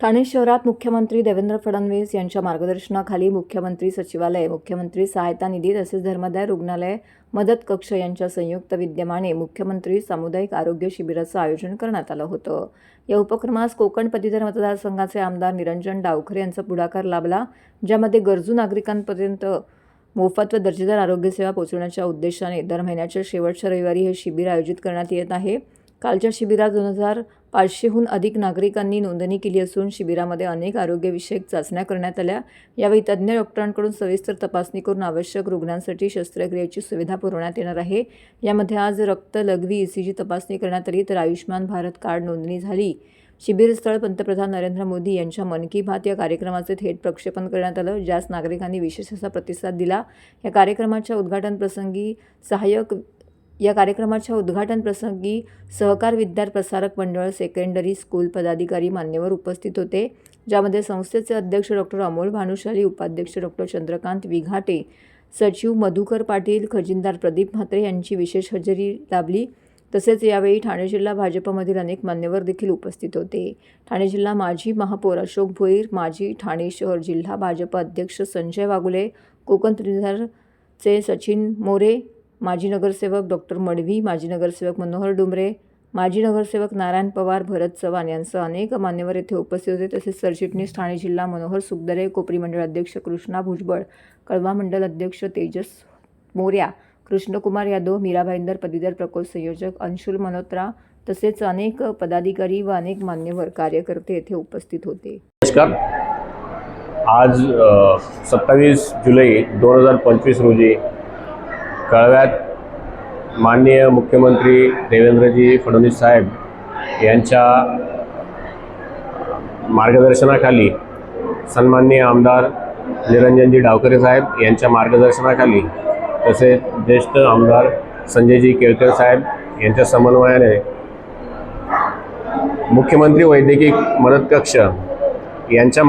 ठाणे शहरात मुख्यमंत्री देवेंद्र फडणवीस यांच्या मार्गदर्शनाखाली मुख्यमंत्री सचिवालय मुख्यमंत्री सहायता निधी तसेच धर्मदाय रुग्णालय मदत कक्ष यांच्या संयुक्त विद्यमाने मुख्यमंत्री सामुदायिक आरोग्य शिबिराचं आयोजन करण्यात आलं होतं. या उपक्रमास कोकण पदवीधर मतदारसंघाचे आमदार निरंजन डावखरे यांचा पुढाकार लाभला ज्यामध्ये गरजू नागरिकांपर्यंत मोफत व दर्जेदार आरोग्यसेवा पोहोचवण्याच्या उद्देशाने दर महिन्याच्या शेवटच्या रविवारी हे शिबिर आयोजित करण्यात येत आहे. कालच्या शिबिरात दोन हजार पाचशेहून अधिक नागरिकांनी नोंदणी केली असून शिबिरामध्ये अनेक आरोग्यविषयक चाचण्या करण्यात आल्या. यावेळी तज्ज्ञ डॉक्टरांकडून सविस्तर तपासणी करून आवश्यक रुग्णांसाठी शस्त्रक्रियेची सुविधा पुरवण्यात येणार आहे. यामध्ये आज रक्त लघवी ईसीजी तपासणी करण्यात आली तर आयुष्यमान भारत कार्ड नोंदणी झाली. शिबिरस्थळ पंतप्रधान नरेंद्र मोदी यांच्या मन की बात या कार्यक्रमाचे थेट प्रक्षेपण करण्यात आलं ज्यास नागरिकांनी विशेष असा प्रतिसाद दिला. या कार्यक्रमाच्या उद्घाटनप्रसंगी सहाय्यक या कार्यक्रमाच्या उद्घाटन प्रसंगी सहकार विद्यार प्रसारक मंडळ सेकंडरी स्कूल पदाधिकारी मान्यवर उपस्थित होते. ज्यामध्ये संस्थेचे अध्यक्ष डॉक्टर अमोल भानुशाली उपाध्यक्ष डॉक्टर चंद्रकांत विघाटे सचिव मधुकर पाटील खजिनदार प्रदीप म्हात्रे यांची विशेष हजेरी लाभली. तसेच यावेळी ठाणे जिल्हा भाजपमधील अनेक मान्यवर देखील उपस्थित होते. ठाणे जिल्हा माजी महापौर अशोक भोईर माजी ठाणे शहर जिल्हा भाजप अध्यक्ष संजय वागुले कोकण त्रिधारचे सचिन मोरे माजी नगरसेवक डॉक्टर मडवी माजी नगरसेवक मनोहर डुमरे माजी नगरसेवक नारायण पवार भरत चव्हाण यांसह अनेक मान्यवर येथे उपस्थित होते. तसेच सरचिटणीस ठाणे जिल्हा मनोहर सुखदरे कोपरी मंडळ अध्यक्ष कृष्णा भुजबळ कळवा मंडल अध्यक्ष तेजस मोर्या कृष्णकुमार यादव मीराभाईंदर पदवीधर प्रकोष्ठ संयोजक अंशुल मल्होत्रा तसेच अनेक पदाधिकारी व अनेक मान्यवर कार्यकर्ते येथे उपस्थित होते. नमस्कार. आज सत्तावीस जुलै दोन हजार पंचवीस रोजी कळव्यात माननीय मुख्यमंत्री देवेंद्रजी फडणवीस साहेब यांच्या मार्गदर्शनाखाली सन्माननीय आमदार निरंजनजी डावकरे साहेब यांच्या मार्गदर्शनाखाली तसेच ज्येष्ठ आमदार संजयजी केळकर साहेब यांच्या समन्वयाने मुख्यमंत्री वैद्यकीय मदत कक्ष यांच्या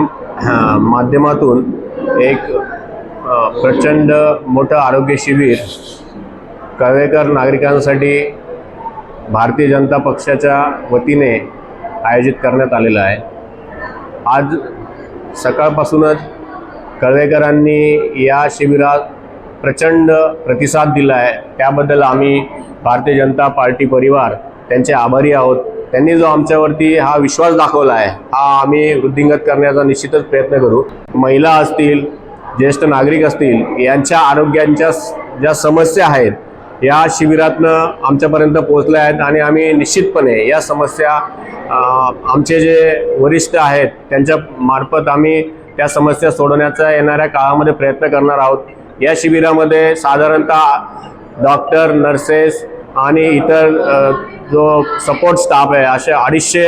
माध्यमातून एक प्रचंड मोठं आरोग्य शिबिर कळवेकर नागरिकांसाठी भारतीय जनता पक्षाच्या वतीने आयोजित करण्यात आलेलं आहे. आज सकाळपासूनच कळवेकरांनी या शिबिरात प्रचंड प्रतिसाद दिला आहे. त्याबद्दल आम्ही भारतीय जनता पार्टी परिवार त्यांचे आभारी आहोत. त्यांनी जो आमच्यावरती हा विश्वास दाखवला आहे हा आम्ही वृद्धिंगत करण्याचा निश्चितच प्रयत्न करू. महिला असतील ज्येष्ठ नागरिक असतील यांच्या आरोग्यांच्या ज्या समस्या आहेत या शिबिरातनं आमच्यापर्यंत पोहोचल्या आहेत आणि आम्ही निश्चितपणे या समस्या आमचे जे वरिष्ठ आहेत त्यांच्या मार्फत आम्ही त्या समस्या सोडवण्याचा येणाऱ्या काळामध्ये प्रयत्न करणार आहोत. या शिबिरामध्ये साधारणतः डॉक्टर नर्सेस आणि इतर जो सपोर्ट स्टाफ आहे असे अडीचशे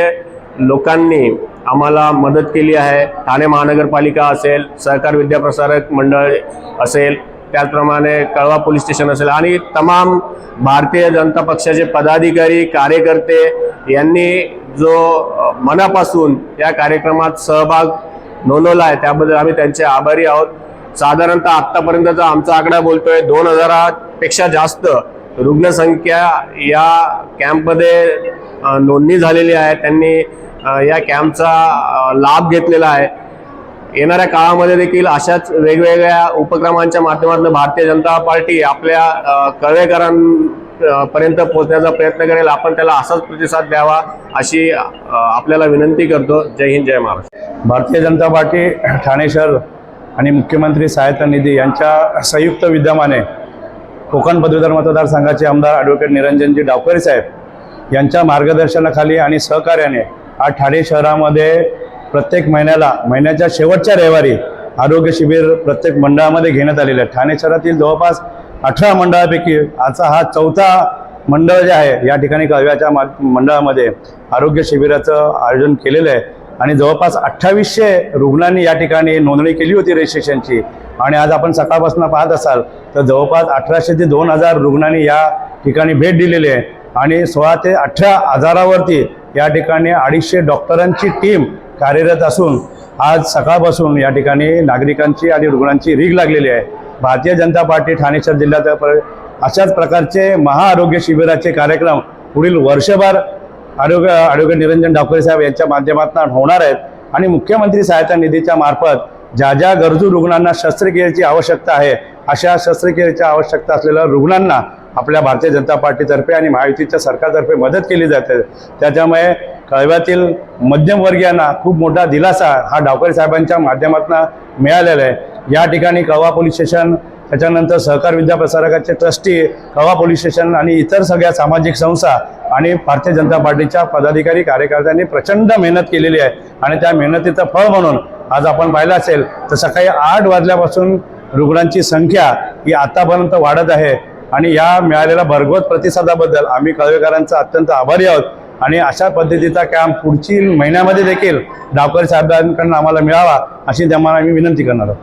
लोकांनी आम्हाला मदत केली आहे. ठाणे महानगरपालिका असेल सहकार विद्याप्रसारक मंडळ असेल त्याचप्रमाणे कळवा पोलीस स्टेशन असेल आणि तमाम भारतीय जनता पक्षाचे पदाधिकारी कार्यकर्ते यांनी जो मनापासून या कार्यक्रमात सहभाग नोंदवला आहे त्याबद्दल आम्ही त्यांचे आभारी आहोत. साधारणतः आत्तापर्यंतचा आमचा आकडा बोलतोय दोन हजारापेक्षा जास्त रुग्णसंख्या या कॅम्पमध्ये नोंदणी झालेली आहे. त्यांनी या कॅम्पचा लाभ घेतलेला आहे. येणाऱ्या काळामध्ये देखील अशाच वेगवेगळ्या उपक्रमांच्या माध्यमातून भारतीय जनता पार्टी आपल्या कळवेकरांपर्यंत पोहोचण्याचा प्रयत्न करेल. आपण त्याला असाच प्रतिसाद द्यावा अशी आपल्याला विनंती करतो. जय हिंद जय महाराष्ट्र. भारतीय जनता पार्टी ठाणे शहर आणि मुख्यमंत्री सहायता निधी यांच्या संयुक्त विद्यमाने कोकण पदवीधर मतदारसंघाचे आमदार ॲडव्होकेट निरंजनजी डावकरे साहेब यांच्या मार्गदर्शनाखाली आणि सहकार्याने आज ठाणे शहरामध्ये प्रत्येक महिन्याला महिन्याच्या शेवटच्या रविवारी आरोग्य शिबिर प्रत्येक मंडळामध्ये घेण्यात आलेलं आहे. ठाणे शहरातील जवळपास अठरा मंडळापैकी आजचा हा चौथा मंडळ जे आहे या ठिकाणी कळव्याच्या मंडळामध्ये आरोग्य शिबिराचं आयोजन केलेलं आहे. आणि जवळपास अठ्ठावीसशे रुग्णांनी या ठिकाणी नोंदणी केली होती रजिस्ट्रेशनची. आणि आज आपण सकाळपासून पाहत असाल तर जवळपास अठराशे ते दोन हजार रुग्णांनी या ठिकाणी भेट दिलेली आहे. आणि सोळा ते अठरा हजारावरती या ठिकाणी अडीचशे डॉक्टरांची टीम कार्यरत असून आज सकाळपासून या ठिकाणी नागरिकांची आणि रुग्णांची रीग लागलेली आहे. भारतीय जनता पार्टी ठाणे शहर जिल्ह्यात अशाच प्रकारचे महाआरोग्य शिबिराचे कार्यक्रम पुढील वर्षभर आरोग्य आरोग्य निरंजन डावकरे साहेब यांच्या माध्यमातून होणार आहेत आणि मुख्यमंत्री सहायता निधीच्या मार्फत ज्या ज्या गरजू रुग्णांना शस्त्रक्रियेची आवश्यकता आहे अशा शस्त्रक्रियेची आवश्यकता असलेल्या रुग्णांना आपल्या भारतीय जनता पार्टीतर्फे आणि महायुतीच्या सरकारतर्फे मदत केली जाते. त्याच्यामुळे कळव्यातील मध्यमवर्गीयांना खूप मोठा दिलासा हा डावकरे साहेबांच्या माध्यमातून मिळालेला आहे. या ठिकाणी कळवा पोलीस स्टेशन त्याच्यानंतर सहकार विद्याप्रसारकाचे ट्रस्टी कळवा पोलीस स्टेशन आणि इतर सगळ्या सामाजिक संस्था आणि भारतीय जनता पार्टीच्या पदाधिकारी कार्यकर्त्यांनी प्रचंड मेहनत केलेली आहे. आणि त्या मेहनतीचं फळ म्हणून आज आपण पाहिलं असेल तर सकाळी आठ वाजल्यापासून रुग्णांची संख्या ही आतापर्यंत वाढत आहे. आणि या मिळालेल्या भरघोस प्रतिसादाबद्दल आम्ही कळवेकरांचा अत्यंत आभारी आहोत. आणि अशा पद्धतीचा कॅम्प पुढची महिन्यामध्ये देखील डावकर साहेबांकडून आम्हाला मिळावा अशी त्यांना आम्ही विनंती करणार आहोत.